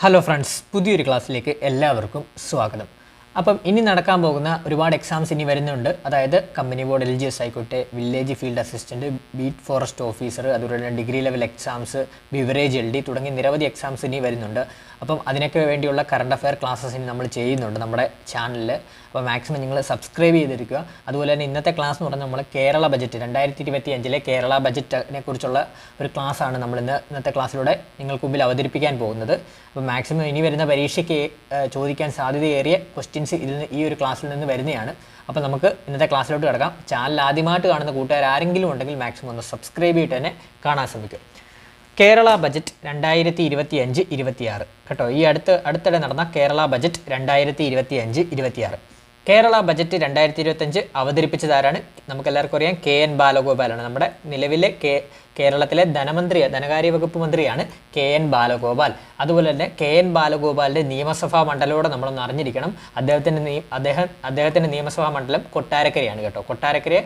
Hello friends പുതിയൊരു ക്ലാസ്സിലേക്ക് എല്ലാവർക്കും സ്വാഗതം. അപ്പം ഇനി നടക്കാൻ പോകുന്ന ഒരുപാട് എക്സാംസ് ഇനി വരുന്നുണ്ട്. അതായത് company board L G S ആയിക്കോട്ടെ village field assistant beat forest officer അതുപോലെ degree level exams beverage L D തുടങ്ങിയ നിരവധി എക്സാംസ് ഇനി വരുന്നുണ്ട്. അപ്പം അതിനൊക്കെ വേണ്ടിയുള്ള കറണ്ട് അഫയർ ക്ലാസ്സസ് ഇനി നമ്മൾ ചെയ്യുന്നുണ്ട് നമ്മുടെ ചാനലിൽ അപ്പോൾ മാക്സിമം നിങ്ങൾ സബ്സ്ക്രൈബ് ചെയ്തിരിക്കുക. അതുപോലെ തന്നെ ഇന്നത്തെ ക്ലാസ് എന്ന് പറഞ്ഞാൽ നമ്മൾ കേരള ബജറ്റ് രണ്ടായിരത്തി ഇരുപത്തി അഞ്ചിലെ കേരള ബജറ്റിനെ കുറിച്ചുള്ള ഒരു ക്ലാസ്സാണ് നമ്മൾ ഇന്ന് ഇന്നത്തെ ക്ലാസ്സിലൂടെ നിങ്ങൾക്ക് മുമ്പിൽ അവതരിപ്പിക്കാൻ പോകുന്നത്. അപ്പോൾ മാക്സിമം ഇനി വരുന്ന പരീക്ഷയ്ക്ക് ചോദിക്കാൻ സാധ്യതയേറിയ ക്വസ്റ്റ്യൻസ് ഇതിൽ ഈ ഒരു ക്ലാസ്സിൽ നിന്ന് വരുന്നതാണ്. അപ്പോൾ നമുക്ക് ഇന്നത്തെ ക്ലാസ്സിലോട്ട് കിടക്കാം. ചാനൽ ആദ്യമായിട്ട് കാണുന്ന കൂട്ടുകാർ ആരെങ്കിലും ഉണ്ടെങ്കിൽ മാക്സിമം ഒന്ന് സബ്സ്ക്രൈബ് ചെയ്തിട്ട് തന്നെ കാണാൻ ശ്രമിക്കും കേരള ബജറ്റ് രണ്ടായിരത്തി ഇരുപത്തി അഞ്ച് ഇരുപത്തിയാറ്. കേട്ടോ ഈ അടുത്ത് അടുത്തിടെ നടന്ന കേരള ബജറ്റ് രണ്ടായിരത്തി ഇരുപത്തി അഞ്ച് ഇരുപത്തിയാറ്. കേരള ബജറ്റ് രണ്ടായിരത്തി ഇരുപത്തഞ്ച് അവതരിപ്പിച്ചതാരാണ്? നമുക്കെല്ലാവർക്കും അറിയാം കെ എൻ ബാലഗോപാലാണ്. നമ്മുടെ നിലവിലെ കെ കേരളത്തിലെ ധനമന്ത്രി ധനകാര്യ വകുപ്പ് മന്ത്രിയാണ് കെ എൻ ബാലഗോപാൽ. അതുപോലെ തന്നെ കെ എൻ ബാലഗോപാലിന്റെ നിയമസഭാ മണ്ഡലമോടെ നമ്മളൊന്ന് അറിഞ്ഞിരിക്കണം. അദ്ദേഹത്തിന്റെ നീ അദ്ദേഹം അദ്ദേഹത്തിന്റെ നിയമസഭാ മണ്ഡലം കൊട്ടാരക്കരയാണ് കേട്ടോ. കൊട്ടാരക്കര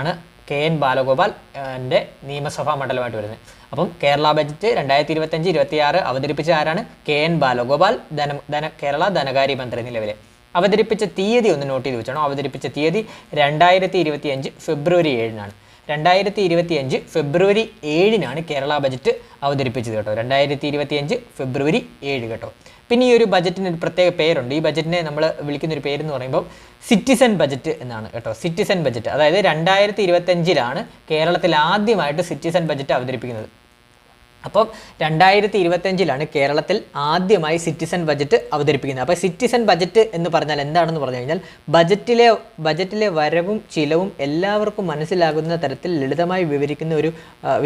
ആണ് കെ എൻ ബാലഗോപാൽ എന്റെ നിയമസഭാ മണ്ഡലമായിട്ട് വരുന്നത്. അപ്പം കേരള ബജറ്റ് രണ്ടായിരത്തി ഇരുപത്തഞ്ച് ഇരുപത്തിയാറ് അവതരിപ്പിച്ച ആരാണ്? കെ എൻ ബാലഗോപാൽ ധന ധന കേരള ധനകാര്യ മന്ത്രി നിലവിലെ. അവതരിപ്പിച്ച തീയതി ഒന്ന് നോട്ട് ചെയ്ത് വെച്ചോണം. അവതരിപ്പിച്ച തീയതി രണ്ടായിരത്തി ഇരുപത്തി അഞ്ച് ഫെബ്രുവരി ഏഴിനാണ്. രണ്ടായിരത്തി ഇരുപത്തി അഞ്ച് ഫെബ്രുവരി ഏഴിനാണ് കേരള ബജറ്റ് അവതരിപ്പിച്ചത് കേട്ടോ. രണ്ടായിരത്തി ഇരുപത്തി അഞ്ച് ഫെബ്രുവരി ഏഴ് കേട്ടോ. പിന്നെ ഈ ഒരു ബജറ്റിന് ഒരു പ്രത്യേക പേരുണ്ട്. ഈ ബജറ്റിനെ നമ്മൾ വിളിക്കുന്ന ഒരു പേരെന്ന് പറയുമ്പോൾ സിറ്റിസൺ ബജറ്റ് എന്നാണ് കേട്ടോ. Citizen budget. അതായത് രണ്ടായിരത്തി ഇരുപത്തഞ്ചിലാണ് കേരളത്തിൽ ആദ്യമായിട്ട് സിറ്റിസൺ ബജറ്റ് അവതരിപ്പിക്കുന്നത്. അപ്പം രണ്ടായിരത്തി ഇരുപത്തഞ്ചിലാണ് കേരളത്തിൽ ആദ്യമായി സിറ്റിസൺ ബജറ്റ് അവതരിപ്പിക്കുന്നത്. അപ്പോൾ സിറ്റിസൺ ബജറ്റ് എന്ന് പറഞ്ഞാൽ എന്താണെന്ന് പറഞ്ഞു കഴിഞ്ഞാൽ ബജറ്റിലെ ബജറ്റിലെ വരവും ചിലവും എല്ലാവർക്കും മനസ്സിലാകുന്ന തരത്തിൽ ലളിതമായി വിവരിക്കുന്ന ഒരു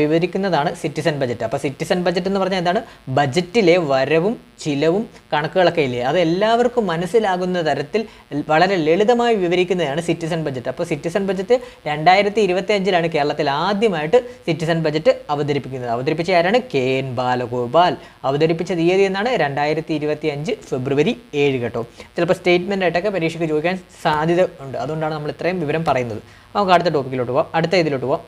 വിവരിക്കുന്നതാണ് സിറ്റിസൺ ബജറ്റ് അപ്പോൾ സിറ്റിസൺ ബജറ്റ് എന്ന് പറഞ്ഞാൽ എന്താണ്? ബജറ്റിലെ വരവും ചിലവും കണക്കുകളൊക്കെ ഇല്ലേ? അത് എല്ലാവർക്കും മനസ്സിലാകുന്ന തരത്തിൽ വളരെ ലളിതമായി വിവരിക്കുന്നതാണ് സിറ്റിസൺ ബജറ്റ് അപ്പോൾ സിറ്റിസൺ ബജറ്റ് രണ്ടായിരത്തി ഇരുപത്തി അഞ്ചിലാണ് കേരളത്തിൽ ആദ്യമായിട്ട് സിറ്റിസൺ ബജറ്റ് അവതരിപ്പിക്കുന്നത്. അവതരിപ്പിച്ച ആരാണ്? കെ എൻ ബാലഗോപാൽ അവതരിപ്പിച്ച തീയതി എന്നാണ് രണ്ടായിരത്തി ഇരുപത്തി അഞ്ച് ഫെബ്രുവരി ഏഴ് കേട്ടോ. ചിലപ്പോൾ സ്റ്റേറ്റ്മെന്റ് ആയിട്ടൊക്കെ പരീക്ഷയ്ക്ക് ചോദിക്കാൻ സാധ്യത ഉണ്ട്. അതുകൊണ്ടാണ് നമ്മൾ ഇത്രയും വിവരം പറയുന്നത്. നമുക്ക് അടുത്ത ടോപ്പിക്കിലോട്ട് പോവാം അടുത്ത ഇതിലോട്ട് പോവാം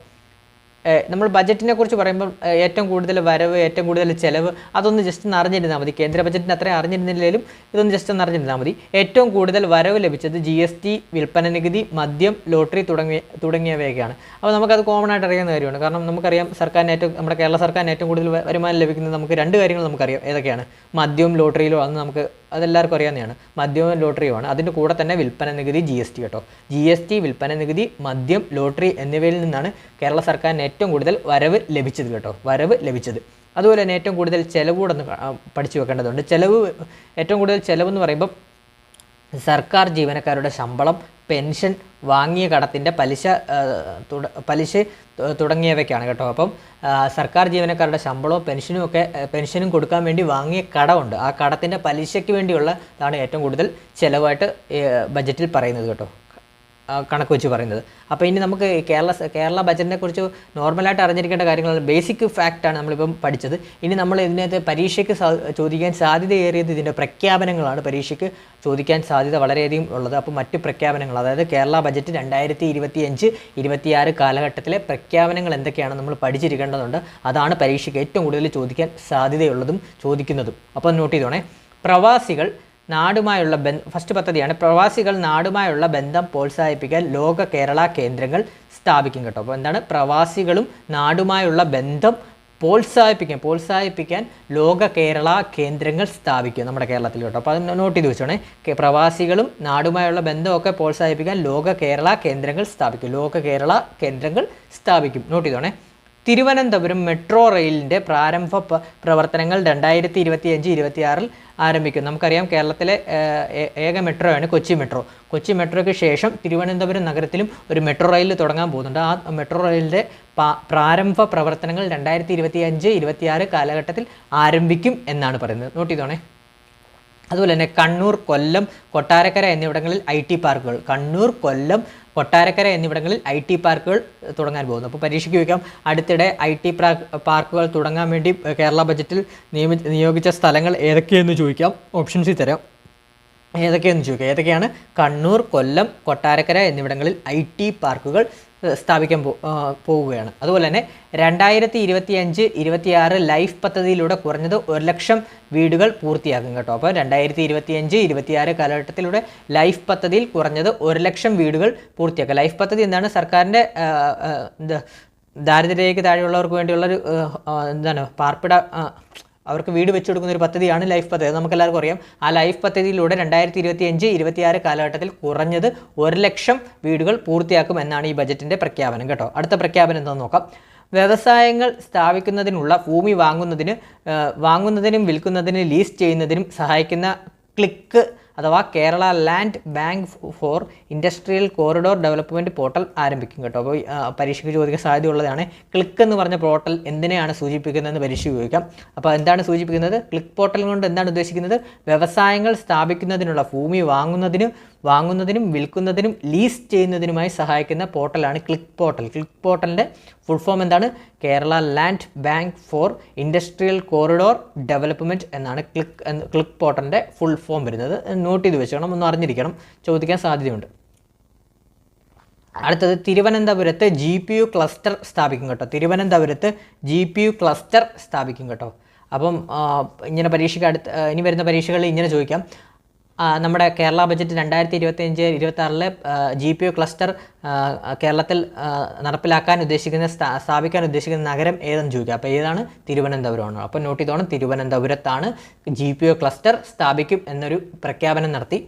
നമ്മൾ ബജറ്റിനെ കുറിച്ച് പറയുമ്പോൾ ഏറ്റവും കൂടുതൽ വരവ് ഏറ്റവും കൂടുതൽ ചിലവ് അതൊന്ന് ജസ്റ്റ് ഒന്ന് അറിഞ്ഞിരുന്നാൽ മതി. കേന്ദ്ര ബജറ്റിന് അത്രയും അറിഞ്ഞിരുന്നില്ലെങ്കിലും ഇതൊന്ന് ജസ്റ്റ് ഒന്ന് അറിഞ്ഞിരുന്നാൽ മതി. ഏറ്റവും കൂടുതൽ വരവ് ലഭിച്ചത് ജി എസ് ടി വിൽപ്പന നികുതി മദ്യം ലോട്ടറി തുടങ്ങിയ തുടങ്ങിയവയൊക്കെയാണ്. അപ്പോൾ നമുക്കത് കോമൺ ആയിട്ട് അറിയാവുന്ന കാര്യമാണ്. കാരണം നമുക്കറിയാം സർക്കാരിന് ഏറ്റവും നമ്മുടെ കേരള സർക്കാരിന് ഏറ്റവും കൂടുതൽ വരുമാനം ലഭിക്കുന്നത് നമുക്ക് രണ്ട് കാര്യങ്ങൾ നമുക്കറിയാം. ഏതൊക്കെയാണ്? മദ്യവും ലോട്ടറിയിലോ അന്ന് നമുക്ക് അതെല്ലാവർക്കും അറിയാവുന്നതാണ്. മദ്യവും ലോട്ടറിയുമാണ്. അതിന്റെ കൂടെ തന്നെ വിൽപ്പന നികുതി ജി എസ് ടി കേട്ടോ. ജി എസ് ടി വിൽപ്പന നികുതി മദ്യം ലോട്ടറി എന്നിവയിൽ നിന്നാണ് കേരള സർക്കാരിന് ഏറ്റവും കൂടുതൽ വരവ് ലഭിച്ചത് കേട്ടോ. വരവ് ലഭിച്ചത്. അതുപോലെ തന്നെ ഏറ്റവും കൂടുതൽ ചിലവ് കൂടെ പഠിച്ചു വെക്കേണ്ടതുണ്ട്. ചിലവ് ഏറ്റവും കൂടുതൽ ചിലവെന്ന് പറയുമ്പോൾ സർക്കാർ ജീവനക്കാരുടെ ശമ്പളം പെൻഷൻ വാങ്ങിയ കടത്തിന്റെ പലിശ പലിശ തുടങ്ങിയവയ്ക്കാണ് കേട്ടോ. അപ്പം സർക്കാർ ജീവനക്കാരുടെ ശമ്പളവും പെൻഷനും ഒക്കെ പെൻഷനും കൊടുക്കാൻ വേണ്ടി വാങ്ങിയ കടമുണ്ട്. ആ കടത്തിന്റെ പലിശയ്ക്ക് വേണ്ടിയുള്ളതാണ് ഏറ്റവും കൂടുതൽ ചിലവായിട്ട് ബജറ്റിൽ പറയുന്നത് കേട്ടോ. കണക്ക് വെച്ച് പറയുന്നത്. അപ്പോൾ ഇനി നമുക്ക് കേരള കേരള ബജറ്റിനെ കുറിച്ച് നോർമലായിട്ട് അറിഞ്ഞിരിക്കേണ്ട കാര്യങ്ങൾ ബേസിക് ഫാക്റ്റാണ് നമ്മളിപ്പം പഠിച്ചത്. ഇനി നമ്മൾ ഇതിനകത്ത് പരീക്ഷയ്ക്ക് ചോദിക്കാൻ സാധ്യതയേറിയത് ഇതിന്റെ പ്രഖ്യാപനങ്ങളാണ് പരീക്ഷയ്ക്ക് ചോദിക്കാൻ സാധ്യത വളരെയധികം ഉള്ളത്. അപ്പോൾ മറ്റ് പ്രഖ്യാപനങ്ങൾ അതായത് കേരള ബജറ്റ് രണ്ടായിരത്തി ഇരുപത്തി അഞ്ച് ഇരുപത്തിയാറ് കാലഘട്ടത്തിലെ പ്രഖ്യാപനങ്ങൾ എന്തൊക്കെയാണ് നമ്മൾ പഠിച്ചിരിക്കേണ്ടതുണ്ട്. അതാണ് പരീക്ഷയ്ക്ക് ഏറ്റവും കൂടുതൽ ചോദിക്കാൻ സാധ്യതയുള്ളതും ചോദിക്കുന്നതും. അപ്പോൾ നോട്ട് ചെയ്തോണേ. പ്രവാസികൾ നാടുമായുള്ള ഫസ്റ്റ് പദ്ധതിയാണ് പ്രവാസികൾ നാടുമായുള്ള ബന്ധം പ്രോത്സാഹിപ്പിക്കാൻ ലോക കേരള കേന്ദ്രങ്ങൾ സ്ഥാപിക്കും കേട്ടോ. അപ്പോൾ എന്താണ്? പ്രവാസികളും നാടുമായുള്ള ബന്ധം പ്രോത്സാഹിപ്പിക്കാൻ പ്രോത്സാഹിപ്പിക്കാൻ ലോക കേരള കേന്ദ്രങ്ങൾ സ്ഥാപിക്കും നമ്മുടെ കേരളത്തിൽ കേട്ടോ. അപ്പോൾ അത് നോട്ട് ചെയ്ത് വെച്ചോണേ. പ്രവാസികളും നാടുമായുള്ള ബന്ധമൊക്കെ പ്രോത്സാഹിപ്പിക്കാൻ ലോക കേരള കേന്ദ്രങ്ങൾ സ്ഥാപിക്കും ലോക കേരള കേന്ദ്രങ്ങൾ സ്ഥാപിക്കും. നോട്ട് ചെയ്തോണേ. തിരുവനന്തപുരം മെട്രോ റെയിലിന്റെ പ്രാരംഭ പ്രവർത്തനങ്ങൾ രണ്ടായിരത്തി ഇരുപത്തി അഞ്ച് ഇരുപത്തിയാറിൽ ആരംഭിക്കും നമുക്കറിയാം കേരളത്തിലെ ഏക മെട്രോ മെട്രോയാണ് കൊച്ചി മെട്രോ. കൊച്ചി മെട്രോയ്ക്ക് ശേഷം തിരുവനന്തപുരം നഗരത്തിലും ഒരു മെട്രോ റെയിൽ തുടങ്ങാൻ പോകുന്നുണ്ട്. ആ മെട്രോ റെയിലിന്റെ പ്രാരംഭ പ്രവർത്തനങ്ങൾ രണ്ടായിരത്തി ഇരുപത്തി അഞ്ച് ഇരുപത്തിയാറ് കാലഘട്ടത്തിൽ ആരംഭിക്കും എന്നാണ് പറയുന്നത്. നോട്ട് ചെയ്തോണേ. അതുപോലെ തന്നെ കണ്ണൂർ കൊല്ലം കൊട്ടാരക്കര എന്നിവിടങ്ങളിൽ ഐ ടി പാർക്കുകൾ. കണ്ണൂർ കൊല്ലം കൊട്ടാരക്കര എന്നിവിടങ്ങളിൽ ഐ ടി പാർക്കുകൾ തുടങ്ങാൻ പോകുന്നു. അപ്പോൾ പരീക്ഷയ്ക്ക് വയ്ക്കാം അടുത്തിടെ ഐ ടി പാർക്കുകൾ തുടങ്ങാൻ വേണ്ടി കേരള ബജറ്റിൽ നിയമി നിയോഗിച്ച സ്ഥലങ്ങൾ ഏതൊക്കെയെന്ന് ചോദിക്കാം. ഓപ്ഷൻസിൽ തരാം. ഏതൊക്കെയെന്ന് ചോദിക്കാം. ഏതൊക്കെയാണ്? കണ്ണൂർ കൊല്ലം കൊട്ടാരക്കര എന്നിവിടങ്ങളിൽ ഐ ടി പാർക്കുകൾ സ്ഥാപിക്കാൻ പോവുകയാണ്. അതുപോലെ തന്നെ രണ്ടായിരത്തി ഇരുപത്തി അഞ്ച് ഇരുപത്തിയാറ് ലൈഫ് പദ്ധതിയിലൂടെ കുറഞ്ഞത് ഒരു ലക്ഷം വീടുകൾ പൂർത്തിയാക്കും കേട്ടോ. അപ്പോൾ രണ്ടായിരത്തി ഇരുപത്തി അഞ്ച് ഇരുപത്തിയാറ് കാലഘട്ടത്തിലൂടെ ലൈഫ് പദ്ധതിയിൽ കുറഞ്ഞത് ഒരു ലക്ഷം വീടുകൾ പൂർത്തിയാക്കുക ലൈഫ് പദ്ധതി എന്താണ്? സർക്കാരിന്റെ എന്താ ദാരിദ്ര്യരേഖയ്ക്ക് താഴെയുള്ളവർക്ക് വേണ്ടിയുള്ളൊരു എന്താണ് പാർപ്പിട അവർക്ക് വീട് വെച്ചു കൊടുക്കുന്ന ഒരു പദ്ധതിയാണ് ലൈഫ് പദ്ധതി. നമുക്ക് എല്ലാവർക്കും അറിയാം. ആ ലൈഫ് പദ്ധതിയിലൂടെ രണ്ടായിരത്തി ഇരുപത്തി അഞ്ച് ഇരുപത്തിയാറ് കാലഘട്ടത്തിൽ കുറഞ്ഞത് ഒരു ലക്ഷം വീടുകൾ പൂർത്തിയാക്കും എന്നാണ് ഈ ബജറ്റിന്റെ പ്രഖ്യാപനം കേട്ടോ. അടുത്ത പ്രഖ്യാപനം എന്താണെന്ന് നോക്കാം. വ്യവസായങ്ങൾ സ്ഥാപിക്കുന്നതിനുള്ള ഭൂമി വാങ്ങുന്നതിന് വാങ്ങുന്നതിനും വിൽക്കുന്നതിനും ലീസ് ചെയ്യുന്നതിനും സഹായിക്കുന്ന ക്ലിക്ക് അഥവാ Kerala land bank for industrial corridor development portal ആരംഭിക്കും കേട്ടോ. അപ്പോൾ പരീക്ഷയ്ക്ക് ചോദിക്കാൻ സാധ്യതയുള്ളതാണ് ക്ലിക്ക് എന്ന് പറഞ്ഞ പോർട്ടൽ എന്തിനെയാണ് സൂചിപ്പിക്കുന്നതെന്ന് പരീക്ഷ ചോദിക്കാം. അപ്പോൾ എന്താണ് സൂചിപ്പിക്കുന്നത്? ക്ലിക്ക് പോർട്ടൽ കൊണ്ട് എന്താണ് ഉദ്ദേശിക്കുന്നത്? വ്യവസായങ്ങൾ സ്ഥാപിക്കുന്നതിനുള്ള ഭൂമി വാങ്ങുന്നതിനും വാങ്ങുന്നതിനും വിൽക്കുന്നതിനും ലീസ് ചെയ്യുന്നതിനുമായി സഹായിക്കുന്ന പോർട്ടലാണ് ക്ലിക്ക് പോർട്ടൽ. ക്ലിക്ക് പോർട്ടലിന്റെ ഫുൾ ഫോം എന്താണ്? Kerala land bank for industrial corridor development എന്നാണ് ക്ലിക്ക് ക്ലിക്ക് പോർട്ടലിന്റെ ഫുൾ ഫോം വരുന്നത്. നോട്ട് ചെയ്ത് വെച്ചോണം ഒന്ന് അറിഞ്ഞിരിക്കണം. ചോദിക്കാൻ സാധ്യതയുണ്ട്. അടുത്തത് തിരുവനന്തപുരത്ത് ജി പി യു ക്ലസ്റ്റർ സ്ഥാപിക്കും കേട്ടോ. തിരുവനന്തപുരത്ത് ജി പി യു ക്ലസ്റ്റർ സ്ഥാപിക്കും കേട്ടോ. അപ്പം ഇങ്ങനെ പരീക്ഷയ്ക്ക് അടുത്ത് ഇനി വരുന്ന പരീക്ഷകളിൽ ഇങ്ങനെ ചോദിക്കാം. നമ്മുടെ കേരള ബജറ്റ് രണ്ടായിരത്തി ഇരുപത്തി അഞ്ച് ഇരുപത്തി ആറിലെ ജി പി യു ക്ലസ്റ്റർ കേരളത്തിൽ നടപ്പിലാക്കാൻ ഉദ്ദേശിക്കുന്ന സ്ഥാ- സ്ഥാപിക്കാൻ ഉദ്ദേശിക്കുന്ന നഗരം ഏതെന്ന് ചോദിക്കുക അപ്പോൾ ഏതാണ്? തിരുവനന്തപുരമാണ്. അപ്പോൾ നോട്ട് ചെയ്തോണം. തിരുവനന്തപുരത്താണ് ജി പി ഒ ക്ലസ്റ്റർ സ്ഥാപിക്കും എന്നൊരു പ്രഖ്യാപനം നടത്തി.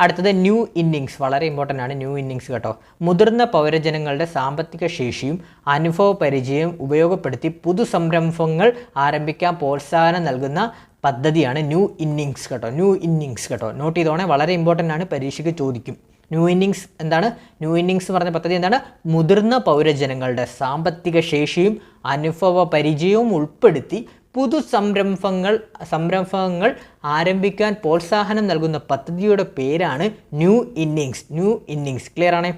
അടുത്തത് ന്യൂ ഇന്നിങ്സ്. വളരെ ഇമ്പോർട്ടന്റ് ആണ് ന്യൂ ഇന്നിങ്സ് കേട്ടോ. മുതിർന്ന പൗരജനങ്ങളുടെ സാമ്പത്തിക ശേഷിയും അനുഭവ പരിചയവും ഉപയോഗപ്പെടുത്തി പുതു സംരംഭങ്ങൾ ആരംഭിക്കാൻ പ്രോത്സാഹനം നൽകുന്ന പദ്ധതിയാണ് ന്യൂ ഇന്നിങ്സ് കേട്ടോ ന്യൂ ഇന്നിങ്സ് കേട്ടോ. നോട്ട് ചെയ്തോണേ വളരെ ഇമ്പോർട്ടന്റ് ആണ് പരീക്ഷയ്ക്ക് ചോദിക്കും. ന്യൂ ഇന്നിങ്സ് എന്താണ്? ന്യൂ ഇന്നിങ്സ് പറഞ്ഞ പദ്ധതി എന്താണ്? മുതിർന്ന പൗരജനങ്ങളുടെ സാമ്പത്തിക ശേഷിയും അനുഭവ പരിചയവും ഉൾപ്പെടുത്തി പുതു സംരംഭങ്ങൾ സംരംഭങ്ങൾ ആരംഭിക്കാൻ പ്രോത്സാഹനം നൽകുന്ന പദ്ധതിയുടെ പേരാണ് new innings. New innings. Clear ആണേ?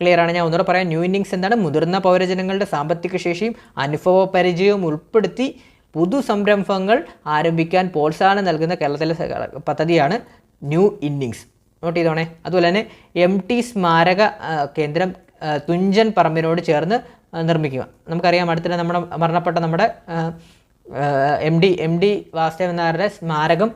ക്ലിയർ ആണ്? ഞാൻ ഒന്നുകൂടെ പറയാം. ന്യൂ ഇന്നിങ്സ് എന്താണ്? മുതിർന്ന പൗരജനങ്ങളുടെ സാമ്പത്തിക ശേഷിയും അനുഭവ പരിചയവും ഉൾപ്പെടുത്തി പുതു സംരംഭങ്ങൾ ആരംഭിക്കാൻ പ്രോത്സാഹനം നൽകുന്ന കേരളത്തിലെ പദ്ധതിയാണ് ന്യൂ ഇന്നിങ്സ്. നോട്ട് ചെയ്തോണേ. അതുപോലെ തന്നെ എം ടി സ്മാരക കേന്ദ്രം തുഞ്ചൻ പറമ്പിനോട് ചേർന്ന് നിർമ്മിക്കുക. നമുക്കറിയാം അടുത്തിടെ നമ്മുടെ മരണപ്പെട്ട നമ്മുടെ M T M T Vasudevan നായരുടെ സ്മാരകം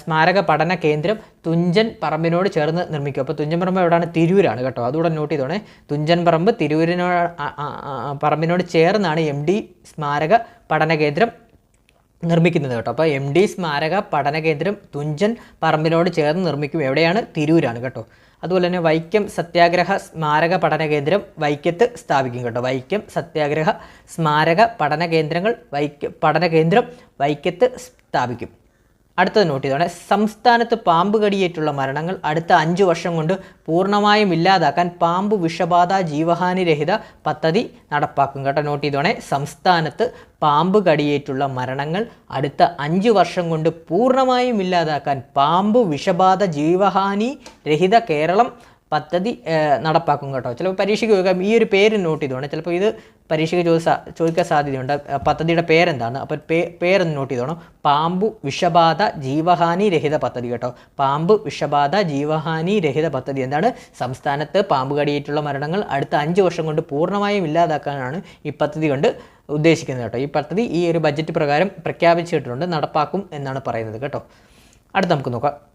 സ്മാരക പഠന കേന്ദ്രം തുഞ്ചൻ പറമ്പിനോട് ചേർന്ന് നിർമ്മിക്കും. അപ്പോൾ തുഞ്ചൻ പറമ്പ് എവിടെയാണ്? തിരൂരാണ് കേട്ടോ. അതുകൂടെ നോട്ട് ചെയ്തോണേ. തുഞ്ചൻ പറമ്പ് തിരൂരിനോട് പറമ്പിനോട് ചേർന്നാണ് എം ഡി സ്മാരക പഠന കേന്ദ്രം നിർമ്മിക്കുന്നത് കേട്ടോ. അപ്പോൾ എം ഡി സ്മാരക പഠന കേന്ദ്രം തുഞ്ചൻ പറമ്പിനോട് ചേർന്ന് നിർമ്മിക്കും. എവിടെയാണ്? തിരൂരാണ് കേട്ടോ. അതുപോലെ തന്നെ വൈക്കം സത്യാഗ്രഹ സ്മാരക പഠന കേന്ദ്രം വൈക്കത്ത് സ്ഥാപിക്കും കേട്ടോ. വൈക്കം സത്യാഗ്രഹ സ്മാരക പഠന കേന്ദ്രങ്ങൾ വൈക്ക പഠന കേന്ദ്രം വൈക്കത്ത് സ്ഥാപിക്കും. അടുത്തത് നോട്ട് ചെയ്തോണെ സംസ്ഥാനത്ത് പാമ്പ് കടിയേറ്റുള്ള മരണങ്ങൾ അടുത്ത അഞ്ച് വർഷം കൊണ്ട് പൂർണമായും ഇല്ലാതാക്കാൻ പാമ്പ് വിഷബാധ ജീവഹാനി രഹിത പദ്ധതി നടപ്പാക്കും കേട്ടോ നോട്ട് ചെയ്തോണെ സംസ്ഥാനത്ത് പാമ്പ് കടിയേറ്റുള്ള മരണങ്ങൾ അടുത്ത അഞ്ച് വർഷം കൊണ്ട് പൂർണമായും ഇല്ലാതാക്കാൻ പാമ്പ് വിഷബാധ ജീവഹാനി രഹിത കേരളം പദ്ധതി നടപ്പാക്കും കേട്ടോ. ചിലപ്പോൾ പരീക്ഷയ്ക്ക് ചോദിക്കാം ഈ ഒരു പേര് നോട്ട് ചെയ്തോണം. ചിലപ്പോൾ ഇത് പരീക്ഷയ്ക്ക് ചോദിച്ച ചോദിക്കാൻ സാധ്യതയുണ്ട്. പദ്ധതിയുടെ പേരെന്താണ്? അപ്പോൾ പേ പേരൊന്ന് നോട്ട് ചെയ്തോണം. പാമ്പു വിഷബാധ ജീവഹാനി രഹിത പദ്ധതി കേട്ടോ. പാമ്പ് വിഷബാധ ജീവഹാനി രഹിത പദ്ധതി. എന്താണ്? സംസ്ഥാനത്ത് പാമ്പ് കടിയേറ്റുള്ള മരണങ്ങൾ അടുത്ത അഞ്ച് വർഷം കൊണ്ട് പൂർണമായും ഇല്ലാതാക്കാനാണ് ഈ പദ്ധതി കൊണ്ട് ഉദ്ദേശിക്കുന്നത് കേട്ടോ. ഈ പദ്ധതി ഈ ഒരു ബജറ്റ് പ്രകാരം പ്രഖ്യാപിച്ചിട്ടുണ്ട് നടപ്പാക്കും എന്നാണ് പറയുന്നത് കേട്ടോ. അടുത്ത് നമുക്ക് നോക്കാം.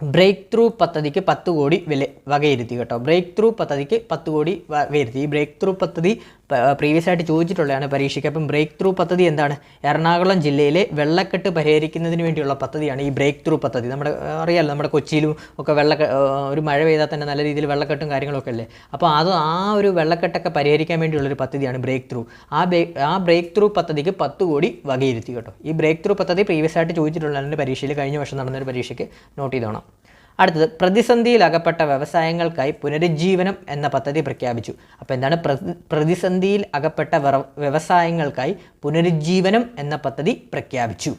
ബ്രേക്ക് ത്രൂ പദ്ധതിക്ക് പത്ത് കോടി വില വകയിരുത്തി കേട്ടോ. ബ്രേക്ക് ത്രൂ പദ്ധതിക്ക് പത്ത് കോടി വകയിരുത്തി. ഈ ബ്രേക്ക് ത്രൂ പദ്ധതി പ്രീവിയസ് ആയിട്ട് ചോദിച്ചിട്ടുള്ളതാണ് പരീക്ഷയ്ക്ക്. അപ്പം ബ്രേക്ക് ത്രൂ പദ്ധതി എന്താണ്? എറണാകുളം ജില്ലയിലെ വെള്ളക്കെട്ട് പരിഹരിക്കുന്നതിന് വേണ്ടിയുള്ള പദ്ധതിയാണ് ഈ ബ്രേക്ക് ത്രൂ പദ്ധതി. നമ്മുടെ അറിയാമല്ലോ നമ്മുടെ കൊച്ചിയിലും ഒക്കെ വെള്ള ഒരു മഴ പെയ്താൽ തന്നെ നല്ല രീതിയിൽ വെള്ളക്കെട്ടും കാര്യങ്ങളൊക്കെ അല്ലേ? അപ്പോൾ അത് ആ ഒരു വെള്ളക്കെട്ടൊക്കെ പരിഹരിക്കാൻ വേണ്ടിയുള്ളൊരു പദ്ധതിയാണ് ബ്രേക്ക് ത്രൂ ആ ആ ബ്രേക്ക് ത്രൂ പദ്ധതിക്ക് പത്ത് കോടി വകയിരുത്തി കേട്ടോ. ഈ ബ്രേക്ക് ത്രൂ പദ്ധതി പ്രീവിയസ് ആയിട്ട് ചോദിച്ചിട്ടുള്ളതാണ് പരീക്ഷയിൽ കഴിഞ്ഞ വർഷം നടന്നൊരു പരീക്ഷയ്ക്ക് നോട്ട് ചെയ്തോണം. അടുത്തത് പ്രതിസന്ധിയിൽ അകപ്പെട്ട വ്യവസായങ്ങൾക്കായി പുനരുജ്ജീവനം എന്ന പദ്ധതി പ്രഖ്യാപിച്ചു. അപ്പോൾ എന്താണ്? പ്രതിസന്ധിയിൽ അകപ്പെട്ട വ്യവസായങ്ങൾക്കായി പുനരുജ്ജീവനം എന്ന പദ്ധതി പ്രഖ്യാപിച്ചു.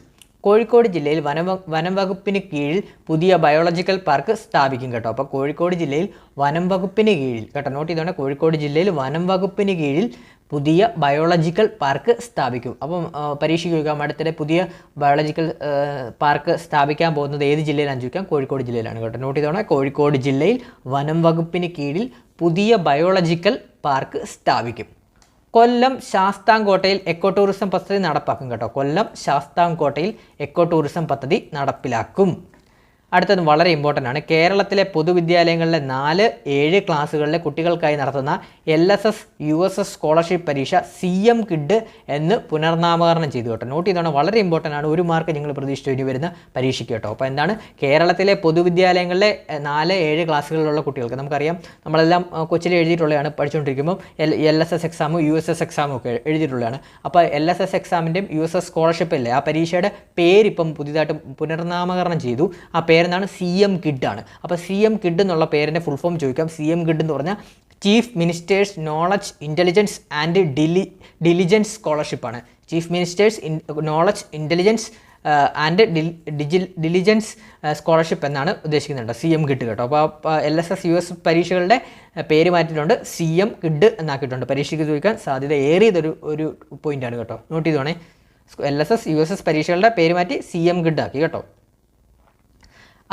കോഴിക്കോട് ജില്ലയിൽ വനം വനം വകുപ്പിന് കീഴിൽ പുതിയ ബയോളജിക്കൽ പാർക്ക് സ്ഥാപിക്കും കേട്ടോ. അപ്പോൾ കോഴിക്കോട് ജില്ലയിൽ വനം വകുപ്പിന് കീഴിൽ കേട്ടോ. നോട്ട് ചെയ്തോണേ കോഴിക്കോട് ജില്ലയിൽ വനം വകുപ്പിന് കീഴിൽ പുതിയ ബയോളജിക്കൽ പാർക്ക് സ്ഥാപിക്കും. അപ്പം പരീക്ഷിക്കുക. അടുത്തിടെ പുതിയ ബയോളജിക്കൽ പാർക്ക് സ്ഥാപിക്കാൻ പോകുന്നത് ഏത് ജില്ലയിലാണ് ചോദിക്കാം. കോഴിക്കോട് ജില്ലയിലാണ് കേട്ടോ. നോട്ട് ചെയ്തോണേ കോഴിക്കോട് ജില്ലയിൽ വനം വകുപ്പിന് കീഴിൽ പുതിയ ബയോളജിക്കൽ പാർക്ക് സ്ഥാപിക്കും. കൊല്ലം ശാസ്താംകോട്ടയിൽ എക്കോ ടൂറിസം പദ്ധതി നടപ്പാക്കും കേട്ടോ. കൊല്ലം ശാസ്താംകോട്ടയിൽ എക്കോ ടൂറിസം പദ്ധതി നടപ്പിലാക്കും. അടുത്തത് വളരെ ഇമ്പോർട്ടന്റ് ആണ്. കേരളത്തിലെ പൊതുവിദ്യാലയങ്ങളിലെ നാല് ഏഴ് ക്ലാസ്സുകളിലെ കുട്ടികൾക്കായി നടത്തുന്ന L S S U S S scholarship പരീക്ഷ സി എം കിഡ് എന്ന് പുനർനാമകരണം ചെയ്തു കേട്ടോ. നോട്ട് ചെയ്തോണം വളരെ ഇമ്പോർട്ടന്റ് ആണ്. ഒരു മാർക്ക് നിങ്ങൾ പ്രതീക്ഷിച്ചു ഇനി വരുന്ന പരീക്ഷയ്ക്ക് കേട്ടോ. അപ്പോൾ എന്താണ്? കേരളത്തിലെ പൊതുവിദ്യാലയങ്ങളിലെ നാല് ഏഴ് ക്ലാസ്സുകളിലുള്ള കുട്ടികൾക്ക് നമുക്കറിയാം നമ്മളെല്ലാം കൊച്ചിൽ എഴുതിയിട്ടുള്ളതാണ് പഠിച്ചുകൊണ്ടിരിക്കുമ്പോൾ എൽ എൽ എസ് എസ് എക്സാമും യു എസ് എസ് എക്സാമും ഒക്കെ എഴുതിയിട്ടുള്ളതാണ്. അപ്പോൾ എൽ എസ് എസ് എക്സാമിന്റെയും യു എസ് എസ് സ്കോളർഷിപ്പ് ഇല്ലേ? ആ പരീക്ഷയുടെ പേരിപ്പം പുതിയതായിട്ട് പുനർനാമകരണം ചെയ്തു. ആ പേരെന്താണ് സി എം കിഡ് ആണ്. അപ്പോൾ സി എം കിഡ് എന്നുള്ള പേരിന്റെ ഫുൾ ഫോം ചോദിക്കാം. സി എം കിഡ് എന്ന് പറഞ്ഞാൽ chief minister's knowledge intelligence and ഡിലി diligence സ്കോളർഷിപ്പാണ് chief minister's knowledge intelligence and Dijil diligence scholarship എന്നാണ് ഉദ്ദേശിക്കുന്നുണ്ട് സി എം കിഡ് കേട്ടോ. അപ്പോൾ L S S U S പരീക്ഷകളുടെ പേര് മാറ്റിയിട്ടുണ്ട്. സി എം കിഡ് എന്നാക്കിയിട്ടുണ്ട്. പരീക്ഷയ്ക്ക് ചോദിക്കാൻ സാധ്യത ഏറിയതൊരു ഒരു പോയിന്റാണ് കേട്ടോ. Note ചെയ്തോണേ L S S U S S പരീക്ഷകളുടെ പേര് മാറ്റി സി എം കിഡ് ആക്കി കേട്ടോ.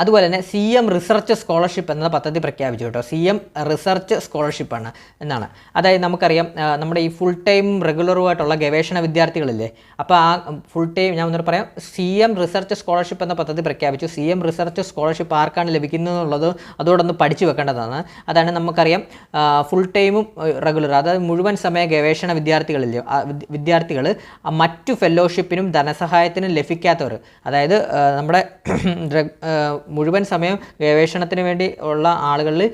അതുപോലെ തന്നെ സി എം റിസർച്ച് സ്കോളർഷിപ്പ് എന്ന പദ്ധതി പ്രഖ്യാപിച്ചു കേട്ടോ. സി എം റിസർച്ച് സ്കോളർഷിപ്പാണ് എന്നാണ്. അതായത് നമുക്കറിയാം നമ്മുടെ ഈ ഫുൾ ടൈം റെഗുലറുമായിട്ടുള്ള ഗവേഷണ വിദ്യാർത്ഥികളില്ലേ അപ്പോൾ ആ ഫുൾ ടൈം ഞാൻ ഒന്നുകൂടെ പറയാം. സി എം റിസർച്ച് സ്കോളർഷിപ്പ് എന്ന പദ്ധതി പ്രഖ്യാപിച്ചു. സി എം റിസർച്ച് സ്കോളർഷിപ്പ് ആർക്കാണ് ലഭിക്കുന്നത് എന്നുള്ളത് അതോടൊന്ന് പഠിച്ചു വെക്കേണ്ടതാണ്. അതാണ് നമുക്കറിയാം ഫുൾ ടൈമും റെഗുലർ അതായത് മുഴുവൻ സമയ ഗവേഷണ വിദ്യാർത്ഥികളില്ലേ വിദ്യാർത്ഥികൾ മറ്റു ഫെലോഷിപ്പിനും ധനസഹായത്തിനും ലഭിക്കാത്തവർ അതായത് നമ്മുടെ മുഴുവൻ സമയം ഗവേഷണത്തിന് വേണ്ടി ഉള്ള ആളുകളിൽ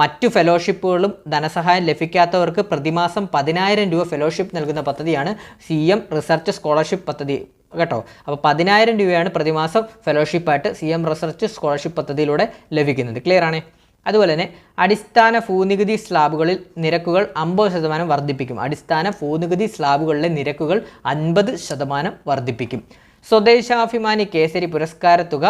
മറ്റു ഫെലോഷിപ്പുകളും ധനസഹായം ലഭിക്കാത്തവർക്ക് പ്രതിമാസം പതിനായിരം രൂപ ഫെലോഷിപ്പ് നൽകുന്ന പദ്ധതിയാണ് സി എം റിസർച്ച് സ്കോളർഷിപ്പ് പദ്ധതി. കേട്ടോ? അപ്പോൾ പതിനായിരം രൂപയാണ് പ്രതിമാസം ഫെലോഷിപ്പായിട്ട് സി എം റിസർച്ച് സ്കോളർഷിപ്പ് പദ്ധതിയിലൂടെ ലഭിക്കുന്നത്. ക്ലിയർ ആണേ? അതുപോലെ തന്നെ അടിസ്ഥാന ഭൂനികുതി സ്ലാബുകളിൽ നിരക്കുകൾ അമ്പത് ശതമാനം വർദ്ധിപ്പിക്കും. അടിസ്ഥാന ഭൂനികുതി സ്ലാബുകളിലെ നിരക്കുകൾ അൻപത് ശതമാനം വർദ്ധിപ്പിക്കും. സ്വദേശാഭിമാനി കേസരി പുരസ്കാര തുക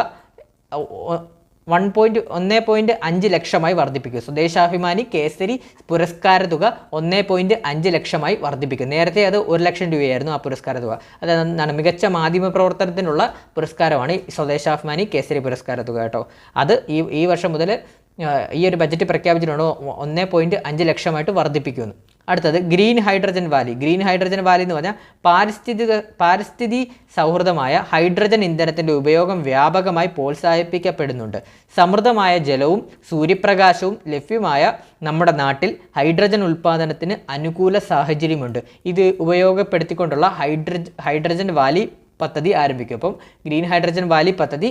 വൺ പോയിന്റ് ഒന്ന് പോയിന്റ് അഞ്ച് ലക്ഷമായി വർദ്ധിപ്പിക്കും സ്വദേശാഭിമാനി കേസരി പുരസ്കാര തുക ഒന്ന് പോയിന്റ് അഞ്ച് ലക്ഷമായി വർദ്ധിപ്പിക്കും നേരത്തെ അത് ഒരു ലക്ഷം രൂപയായിരുന്നു ആ പുരസ്കാര തുക. അത് എന്താണ്? മികച്ച മാധ്യമ പ്രവർത്തനത്തിനുള്ള പുരസ്കാരമാണ് സ്വദേശാഭിമാനി കേസരി പുരസ്കാര തുക കേട്ടോ. അത് ഈ ഈ വർഷം മുതൽ ഈ ഒരു ബജറ്റ് പ്രഖ്യാപിച്ചിട്ടുണ്ട്? ഒന്ന് പോയിന്റ് അഞ്ച് ലക്ഷമായിട്ട് വർദ്ധിപ്പിക്കുമെന്ന് അടുത്തത് green hydrogen valley. Green hydrogen valley എന്ന് പറഞ്ഞാൽ പാരിസ്ഥിതിക പാരിസ്ഥിതി സൗഹൃദമായ ഹൈഡ്രജൻ ഇന്ധനത്തിന്റെ ഉപയോഗം വ്യാപകമായി പ്രോത്സാഹിപ്പിക്കപ്പെടുന്നുണ്ട്. സമൃദ്ധമായ ജലവും സൂര്യപ്രകാശവും ലഭ്യമായ നമ്മുടെ നാട്ടിൽ ഹൈഡ്രജൻ ഉൽപ്പാദനത്തിന് അനുകൂല സാഹചര്യമുണ്ട്. ഇത് ഉപയോഗപ്പെടുത്തിക്കൊണ്ടുള്ള ഹൈഡ്രജ ഹൈഡ്രജൻ വാലി പദ്ധതി ആരംഭിക്കും. അപ്പം ഗ്രീൻ ഹൈഡ്രജൻ വാലി പദ്ധതി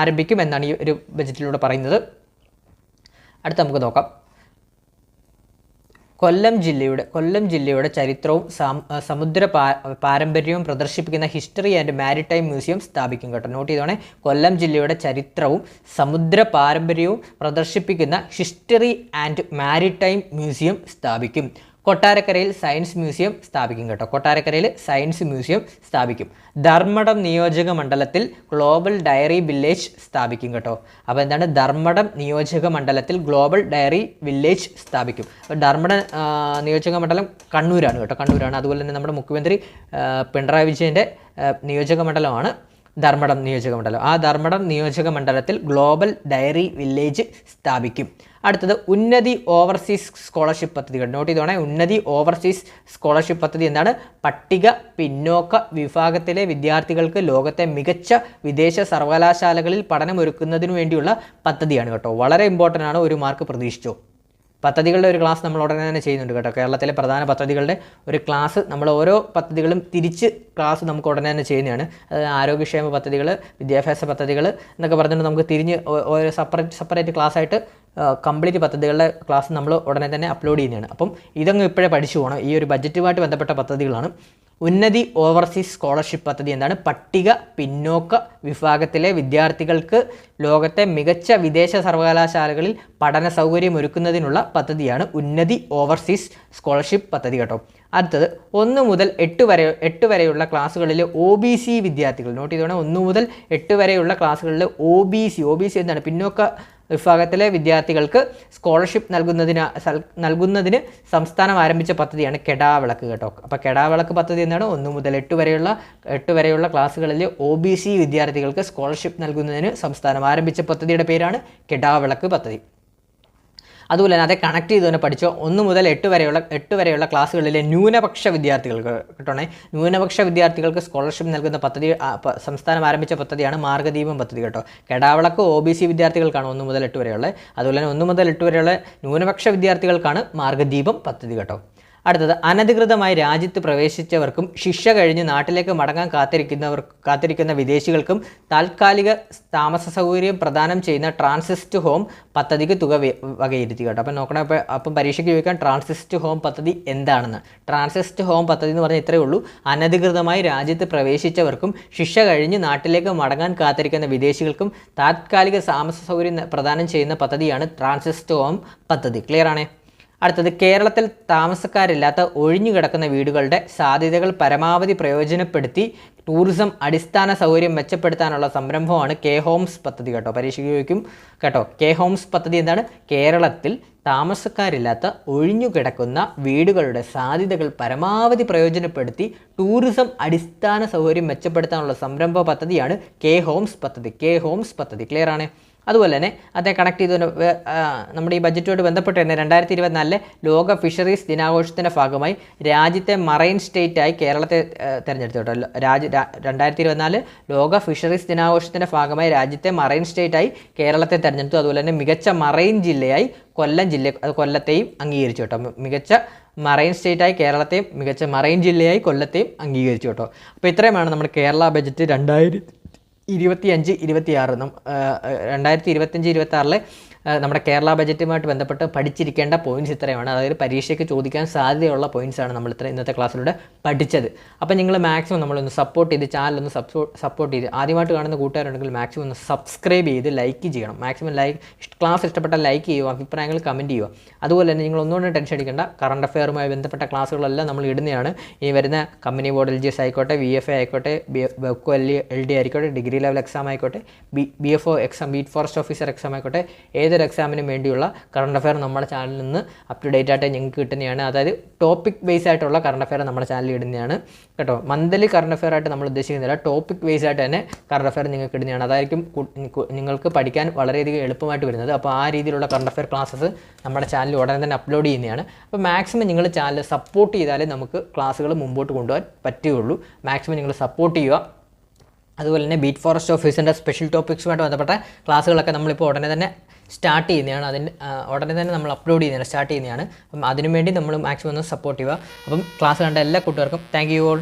ആരംഭിക്കും എന്നാണ് ഈ ഒരു ബജറ്റിലൂടെ പറയുന്നത്. അടുത്ത നമുക്ക് നോക്കാം. കൊല്ലം ജില്ലയുടെ കൊല്ലം ജില്ലയുടെ ചരിത്രവും സമുദ്ര പാരമ്പര്യവും പ്രദർശിപ്പിക്കുന്ന ഹിസ്റ്ററി ആൻഡ് മാരിടൈം മ്യൂസിയം സ്ഥാപിക്കും കേട്ടോ. നോട്ട് ചെയ്തോണേ. കൊല്ലം ജില്ലയുടെ ചരിത്രവും സമുദ്ര പാരമ്പര്യവും പ്രദർശിപ്പിക്കുന്ന ഹിസ്റ്ററി ആൻഡ് മാരിടൈം മ്യൂസിയം സ്ഥാപിക്കും. കൊട്ടാരക്കരയിൽ സയൻസ് മ്യൂസിയം സ്ഥാപിക്കും കേട്ടോ. കൊട്ടാരക്കരയിൽ സയൻസ് മ്യൂസിയം സ്ഥാപിക്കും. ധർമ്മടം നിയോജക മണ്ഡലത്തിൽ ഗ്ലോബൽ ഡയറി വില്ലേജ് സ്ഥാപിക്കും കേട്ടോ. അപ്പോൾ എന്താണ്? ധർമ്മടം നിയോജക മണ്ഡലത്തിൽ ഗ്ലോബൽ ഡയറി വില്ലേജ് സ്ഥാപിക്കും. അപ്പോൾ ധർമ്മട നിയോജക മണ്ഡലം കണ്ണൂരാണ് കേട്ടോ. കണ്ണൂരാണ്. അതുപോലെ തന്നെ നമ്മുടെ മുഖ്യമന്ത്രി പിണറായി വിജയന്റെ നിയോജക മണ്ഡലമാണ് ധർമ്മടം നിയോജക മണ്ഡലം ആ ധർമ്മടം നിയോജക മണ്ഡലത്തിൽ ഗ്ലോബൽ ഡയറി വില്ലേജ് സ്ഥാപിക്കും. അടുത്തത് ഉന്നതി ഓവർസീസ് സ്കോളർഷിപ്പ് പദ്ധതികൾ നോട്ട് ചെയ്തോണേ. ഉന്നതി ഓവർസീസ് സ്കോളർഷിപ്പ് പദ്ധതി എന്താണ്? പട്ടിക പിന്നോക്ക വിഭാഗത്തിലെ വിദ്യാർത്ഥികൾക്ക് ലോകത്തെ മികച്ച വിദേശ സർവകലാശാലകളിൽ പഠനമൊരുക്കുന്നതിനു വേണ്ടിയുള്ള പദ്ധതിയാണ് കേട്ടോ. വളരെ ഇമ്പോർട്ടന്റ് ആണ്. ഒരു മാർക്ക് പ്രതീക്ഷിച്ചോ. പദ്ധതികളുടെ ഒരു ക്ലാസ് നമ്മൾ ഉടനെ തന്നെ ചെയ്യുന്നുണ്ട് കേട്ടോ. കേരളത്തിലെ പ്രധാന പദ്ധതികളുടെ ഒരു ക്ലാസ് നമ്മൾ ഓരോ പദ്ധതികളും തിരിച്ച് ക്ലാസ് നമുക്ക് ഉടനെ തന്നെ ചെയ്യുന്നതാണ്. അത് ആരോഗ്യക്ഷേമ പദ്ധതികൾ വിദ്യാഭ്യാസ പദ്ധതികൾ എന്നൊക്കെ പറഞ്ഞിട്ട് നമുക്ക് തിരിഞ്ഞ് ഓരോ സെപ്പറേറ്റ് സെപ്പറേറ്റ് ക്ലാസ് ആയിട്ട് കംപ്ലീറ്റ് പദ്ധതികളുടെ ക്ലാസ് നമ്മൾ ഉടനെ തന്നെ അപ്ലോഡ് ചെയ്യുന്നതാണ്. അപ്പം ഇതങ്ങ് ഇപ്പോഴേ പഠിച്ചു പോകണം ഈ ഒരു ബഡ്ജറ്റുമായിട്ട് ബന്ധപ്പെട്ട പദ്ധതികളാണ്. ഉന്നതി ഓവർസീസ് സ്കോളർഷിപ്പ് പദ്ധതി എന്താണ്? പട്ടിക പിന്നോക്ക വിഭാഗത്തിലെ വിദ്യാർത്ഥികൾക്ക് ലോകത്തെ മികച്ച വിദേശ സർവകലാശാലകളിൽ പഠന സൗകര്യം ഒരുക്കുന്നതിനുള്ള പദ്ധതിയാണ് ഉന്നതി ഓവർസീസ് സ്കോളർഷിപ്പ് പദ്ധതി കേട്ടോ. അടുത്തത് ഒന്ന് മുതൽ എട്ട് വരെ എട്ട് വരെയുള്ള ക്ലാസ്സുകളിലെ ഒ ബി സി വിദ്യാർത്ഥികൾ. നോട്ട് ചെയ്തോണേ ഒന്ന് മുതൽ എട്ട് വരെയുള്ള ക്ലാസ്സുകളിലെ O B C O B C എന്താണ്? പിന്നോക്ക വിഭാഗത്തിലെ വിദ്യാർത്ഥികൾക്ക് സ്കോളർഷിപ്പ് നൽകുന്നതിന് നൽകുന്നതിന് സംസ്ഥാനം ആരംഭിച്ച പദ്ധതിയാണ് കെടാവിളക്ക് കേട്ടോ. അപ്പോൾ കെടാവിളക്ക് പദ്ധതി എന്നാണ് ഒന്ന് മുതൽ എട്ട് വരെയുള്ള എട്ട് വരെയുള്ള ക്ലാസ്സുകളിൽ ഒ ബി സി വിദ്യാർത്ഥികൾക്ക് സ്കോളർഷിപ്പ് നൽകുന്നതിന് സംസ്ഥാനം ആരംഭിച്ച പദ്ധതിയുടെ പേരാണ് കെടാവിളക്ക് പദ്ധതി. അതുപോലെ തന്നെ അതേ കണക്ട് ചെയ്ത് തന്നെ പഠിച്ചോ. ഒന്ന് മുതൽ എട്ട് വരെയുള്ള എട്ട് വരെയുള്ള ക്ലാസ്സുകളിലെ ന്യൂനപക്ഷ വിദ്യാർത്ഥികൾക്ക് കേട്ടോണേ. ന്യൂനപക്ഷ വിദ്യാർത്ഥികൾക്ക് സ്കോളർഷിപ്പ് നൽകുന്ന പദ്ധതി സംസ്ഥാനം ആരംഭിച്ച പദ്ധതിയാണ് മാർഗദീപം പദ്ധതി കേട്ടോ. കെടാവളക്ക് ഒ ബി സി വിദ്യാർത്ഥികൾക്കാണ് ഒന്ന് മുതൽ എട്ട് വരെയുള്ളത്. അതുപോലെ തന്നെ ഒന്ന് മുതൽ എട്ട് വരെയുള്ള ന്യൂനപക്ഷ വിദ്യാർത്ഥികൾക്കാണ് മാർഗദീപം പദ്ധതി കേട്ടോ. അടുത്തത് അനധികൃതമായി രാജ്യത്ത് പ്രവേശിച്ചവർക്കും ശിക്ഷ കഴിഞ്ഞ് നാട്ടിലേക്ക് മടങ്ങാൻ കാത്തിരിക്കുന്നവർ കാത്തിരിക്കുന്ന വിദേശികൾക്കും താൽക്കാലിക താമസ സൗകര്യം പ്രദാനം ചെയ്യുന്ന ട്രാൻസിസ്റ്റ് ഹോം പദ്ധതിക്ക് തുക വകയിരുത്തി കേട്ടോ. അപ്പം നോക്കണം അപ്പോൾ അപ്പം പരീക്ഷയ്ക്ക് ചോദിക്കാൻ ട്രാൻസിസ്റ്റ് ഹോം പദ്ധതി എന്താണെന്ന്. ട്രാൻസിസ്റ്റ് ഹോം പദ്ധതി എന്ന് പറഞ്ഞാൽ ഇത്രയേ ഉള്ളൂ. അനധികൃതമായി രാജ്യത്ത് പ്രവേശിച്ചവർക്കും ശിക്ഷ കഴിഞ്ഞ് നാട്ടിലേക്ക് മടങ്ങാൻ കാത്തിരിക്കുന്ന വിദേശികൾക്കും താൽക്കാലിക താമസ സൗകര്യം പ്രദാനം ചെയ്യുന്ന പദ്ധതിയാണ് ട്രാൻസിസ്റ്റ് ഹോം പദ്ധതി. ക്ലിയർ ആണേ? അടുത്തത് കേരളത്തിൽ താമസക്കാരില്ലാത്ത ഒഴിഞ്ഞു കിടക്കുന്ന വീടുകളുടെ സാധ്യതകൾ പരമാവധി പ്രയോജനപ്പെടുത്തി ടൂറിസം അടിസ്ഥാന സൗകര്യം മെച്ചപ്പെടുത്താനുള്ള സംരംഭമാണ് കെ ഹോംസ് പദ്ധതി കേട്ടോ. പരീക്ഷയ്ക്ക് ചോദിക്കും കേട്ടോ കെ ഹോംസ് പദ്ധതി എന്താണ്? കേരളത്തിൽ താമസക്കാരില്ലാത്ത ഒഴിഞ്ഞു കിടക്കുന്ന വീടുകളുടെ സാധ്യതകൾ പരമാവധി പ്രയോജനപ്പെടുത്തി ടൂറിസം അടിസ്ഥാന സൗകര്യം മെച്ചപ്പെടുത്താനുള്ള സംരംഭ പദ്ധതിയാണ് കെ ഹോംസ് പദ്ധതി. കെ ഹോംസ് പദ്ധതി ക്ലിയർ ആണ്? അതുപോലെ തന്നെ അതേ കണക്ട് ചെയ്ത് നമ്മുടെ ഈ ബജറ്റുമായിട്ട് ബന്ധപ്പെട്ട് തന്നെ രണ്ടായിരത്തി ഇരുപത്തിനാലിലെ ലോക ഫിഷറീസ് ദിനാഘോഷത്തിന്റെ ഭാഗമായി രാജ്യത്തെ മറൈൻ സ്റ്റേറ്റായി കേരളത്തെ തിരഞ്ഞെടുത്തു കേട്ടോ. രാജ്യ രണ്ടായിരത്തി ഇരുപത്തിനാല് ലോക ഫിഷറീസ് ദിനാഘോഷത്തിന്റെ ഭാഗമായി രാജ്യത്തെ മറൈൻ സ്റ്റേറ്റായി കേരളത്തെ തിരഞ്ഞെടുത്തു. അതുപോലെ തന്നെ മികച്ച മറൈൻ ജില്ലയായി കൊല്ലം ജില്ല കൊല്ലത്തെയും അംഗീകരിച്ചു കേട്ടോ. മികച്ച മറൈൻ സ്റ്റേറ്റായി കേരളത്തെയും മികച്ച മറൈൻ ജില്ലയായി കൊല്ലത്തെയും അംഗീകരിച്ചു കേട്ടോ. അപ്പോൾ ഇത്രയുമാണ് നമ്മുടെ കേരള ബജറ്റ് രണ്ടായിരത്തി ഇരുപത്തിയഞ്ച് ഇരുപത്തിയാറ് രണ്ടായിരത്തി ഇരുപത്തഞ്ച് ഇരുപത്തി ആറിലെ നമ്മുടെ കേരള ബജറ്റുമായിട്ട് ബന്ധപ്പെട്ട് പഠിച്ചിരിക്കേണ്ട പോയിന്റ്സ് ഇത്രയുമാണ്. അതായത് പരീക്ഷയ്ക്ക് ചോദിക്കാൻ സാധ്യതയുള്ള പോയിന്റ്സ് ആണ് നമ്മൾ ഇത്ര ഇന്നത്തെ ക്ലാസ്സിലൂടെ പഠിച്ചത്. അപ്പോൾ നിങ്ങൾ മാക്സിമം നമ്മളൊന്ന് സപ്പോർട്ട് ചെയ്ത് ചാനൽ ഒന്ന് സപ്പോർട്ട് ചെയ്ത് ആദ്യമായിട്ട് കാണുന്ന കൂട്ടുകാരുണ്ടെങ്കിൽ മാക്സിമം ഒന്ന് സബ്സ്ക്രൈബ് ചെയ്ത് ലൈക്ക് ചെയ്യണം. മാക്സിമം ലൈക്ക് ക്ലാസ് ഇഷ്ടപ്പെട്ട ലൈക്ക് ചെയ്യുക അഭിപ്രായങ്ങൾ കമന്റ് ചെയ്യുക. അതുപോലെ തന്നെ നിങ്ങൾ ഒന്നുകൊണ്ടും ടെൻഷൻ അടിക്കേണ്ട. കറണ്ട് അഫെയറുമായി ബന്ധപ്പെട്ട ക്ലാസ്സുകളെല്ലാം നമ്മൾ ഇടുന്നതാണ്. ഈ വരുന്ന company board L G S ആയിക്കോട്ടെ വി എഫ് എ ആയിക്കോട്ടെ ബെക്കോ എൽ എൽ ഡി ആയിക്കോട്ടെ ഡിഗ്രി ലെവൽ എക്സാം ആയിക്കോട്ടെ B B F O exam beat forest officer exam ആയിക്കോട്ടെ ഏതൊരു എക്സാമിനും വേണ്ടിയുള്ള കറണ്ട് അഫെയർ നമ്മുടെ ചാനലിൽ നിന്ന് അപ് ടു ഡേറ്റ് ആയിട്ട് ഞങ്ങൾക്ക് കിട്ടുന്നതാണ്. അതായത് ടോപ്പിക് ബേസ് ആയിട്ടുള്ള കറണ്ട് അഫെയർ നമ്മുടെ ചാനലിൽ ഇടുന്നതാണ്. കേട്ടോ മന്ത്ലി കറണ്ട് അഫെയർ ആയിട്ട് നമ്മൾ ഉദ്ദേശിക്കുന്നില്ല. ടോപ്പിക് ബേസ് ആയിട്ട് തന്നെ കറണ്ട് അഫെയർ നിങ്ങൾക്ക് ഇടുന്നതാണ്. അതായിരിക്കും നിങ്ങൾക്ക് പഠിക്കാൻ വളരെയധികം എളുപ്പമായിട്ട് വരുന്നത്. അപ്പോൾ ആ രീതിയിലുള്ള കറണ്ട് അഫെയർ ക്ലാസ്സസ് നമ്മുടെ ചാനലിൽ ഉടനെ തന്നെ അപ്ലോഡ് ചെയ്യുന്നതാണ്. അപ്പോൾ മാക്സിമം നിങ്ങൾ ചാനൽ സപ്പോർട്ട് ചെയ്താലേ നമുക്ക് ക്ലാസ്സുകൾ മുമ്പോട്ട് കൊണ്ടുപോകാൻ പറ്റുകയുള്ളൂ. മാക്സിമം നിങ്ങൾ സപ്പോർട്ട് ചെയ്യുക. അതുപോലെ തന്നെ ബീറ്റ് ഫോറസ്റ്റ് ഓഫീസിന്റെ സ്പെഷ്യൽ ടോപ്പിക്സുമായിട്ട് ബന്ധപ്പെട്ട ക്ലാസ്സുകളൊക്കെ നമ്മളിപ്പോൾ ഉടനെ തന്നെ സ്റ്റാർട്ട് ചെയ്യുന്നതാണ്. അതിന് ഉടനെ തന്നെ നമ്മൾ അപ്ലോഡ് ചെയ്യുന്നതാണ് സ്റ്റാർട്ട് ചെയ്യുന്നതാണ്. അപ്പം അതിനുവേണ്ടി നമ്മൾ മാക്സിമം ഒന്ന് സപ്പോർട്ട് ചെയ്യുക. അപ്പം ക്ലാസ് കണ്ട എല്ലാ കൂട്ടുകാർക്കും താങ്ക് യു ഓൾ